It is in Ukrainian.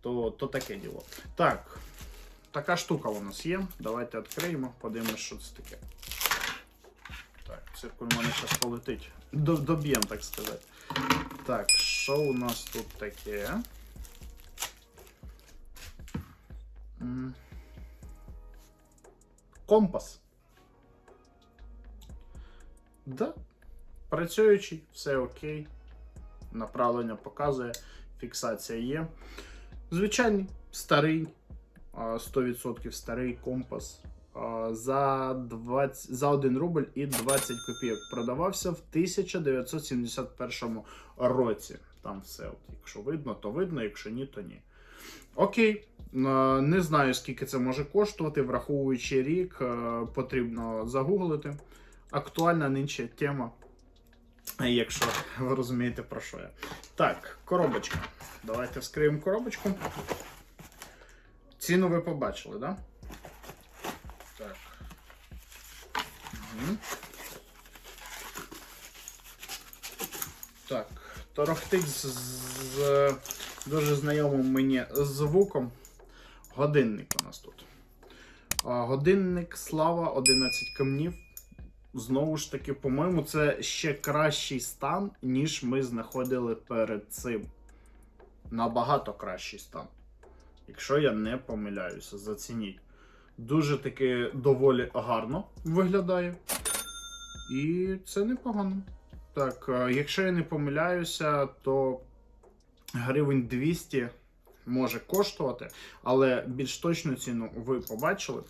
то, то таке діло. Так, така штука у нас є. Давайте відкриємо, подивимось, що це таке. Так, циркуль у мене зараз полетить. До- Доб'єм, так сказати. Так, що у нас тут таке? Компас. Да. Працюючий, все окей. Направлення показує, фіксація є. Звичайний, старий, 100% старий компас. За 20, за 1 рубль і 20 копійок продавався в 1971 році. Там все, от, якщо видно, то видно, якщо ні, то ні. Окей, не знаю, скільки це може коштувати, враховуючи рік, потрібно загуглити. Актуальна нинче тема, якщо ви розумієте про що я. Так, коробочка. Давайте вскриємо коробочку. Ціну ви побачили? Да? Так. Угу. Так, торохтить з, з дуже знайомим мені звуком. Годинник у нас тут. Годинник Слава 11 камнів. Знову ж таки, по-моєму, це ще кращий стан, ніж ми знаходили перед цим. Набагато кращий стан. Якщо я не помиляюся, зацініть. Дуже таки доволі гарно виглядає. І це непогано. Так, е, якщо я не помиляюся, то гривень 200 може коштувати, але більш точну ціну ви побачили.